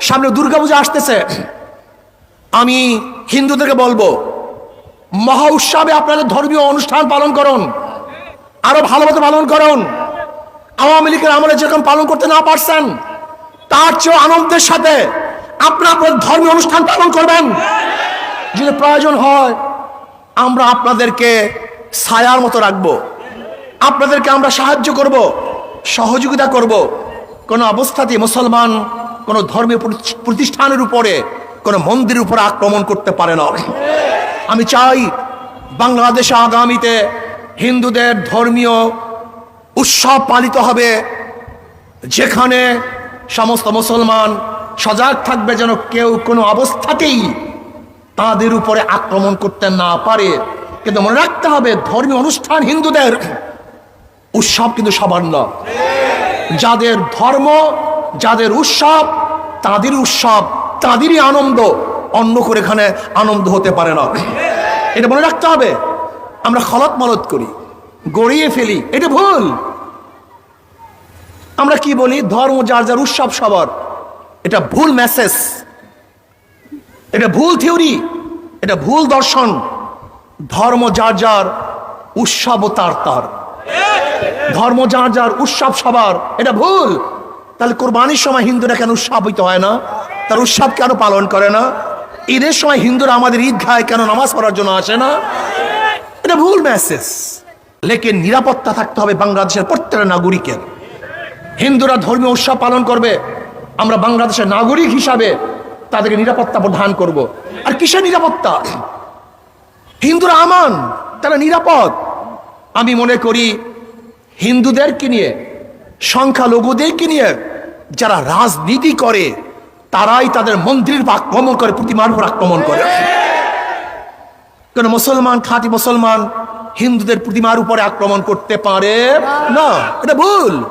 সামনে দুর্গাপূজা আসতেছে। আমি হিন্দুদেরকে বলব, মহা উৎসবে আপনাদের ধর্মীয় অনুষ্ঠান পালন করুন, আরও ভালোমতো পালন করুন। আওয়ামী লীগের আমলে যেরকম পালন করতে না পারছেন, তার চেয়ে আনন্দের সাথে আপনার আপনার ধর্মীয় অনুষ্ঠান পালন করবেন। যদি প্রয়োজন হয়, আমরা আপনাদেরকে ছায়ার মতো রাখব। আপনাদেরকে আমরা সাহায্য করব, সহযোগিতা করব। কোনো অবস্থাতে মুসলমান কোনো ধর্মীয় প্রতিষ্ঠানের উপরে, কোনো মন্দিরের উপরে আক্রমণ করতে পারে না। আমি চাই বাংলাদেশে আগামীতে হিন্দুদের ধর্মীয় উৎসব পালিত হবে, যেখানে সমস্ত মুসলমান সজাগ থাকবে যেন কেউ কোনো অবস্থাতেই তাদের উপরে আক্রমণ করতে না পারে। কিন্তু মনে রাখতে হবে, ধর্মীয় অনুষ্ঠান হিন্দুদের উৎসব কিন্তু সবার না। যাদের ধর্ম যাদের উৎসব, তাদের উৎসব, তাদেরই আনন্দ। অন্য করে এখানে আনন্দ হতে পারে না। এটা মনে রাখতে হবে। আমরা খলত মলত করি, গড়িয়ে ফেলি। এটা ভুল। আমরা কি বলি? ধর্ম, যার যার উৎসব সবার। এটা ভুল মেসেজ এটা ভুল থিওরি এটা ভুল দর্শন। ধর্ম, যার যার উৎসব তার তার। ধর্ম, যার যার উৎসব সবার। এটা ভুল। তাহলে কোরবানির সময় হিন্দুরা কেন উৎসবিত হয় না? তার উৎসব কেন পালন করে না? ঈদের সময় হিন্দুরা আমাদের ঈদ খায় কেন নামাজ পড়ার জন্য আসে না? এটা ভুল মেসেজ লেকিন নিরাপত্তা থাকতে হবে বাংলাদেশের প্রত্যেকটা নাগরিকের। হিন্দুরা ধর্মীয় উৎসব পালন করবে, আমরা বাংলাদেশের নাগরিক হিসাবে তাদেরকে নিরাপত্তা প্রদান করব। আর কিসের নিরাপত্তা? হিন্দুরা আমান, তারা নিরাপদ। আমি মনে করি হিন্দুদেরকে নিয়ে, সংখ্যালঘুদেরকে নিয়ে যারা রাজনীতি করে, তারাই তাদের মন্ত্রীর আক্রমণ করে প্রতিমার উপর আক্রমণ করে। কেন মুসলমান খাঁটি মুসলমান হিন্দুদের প্রতিমার উপরে আক্রমণ করতে পারে? না, এটা ভুল।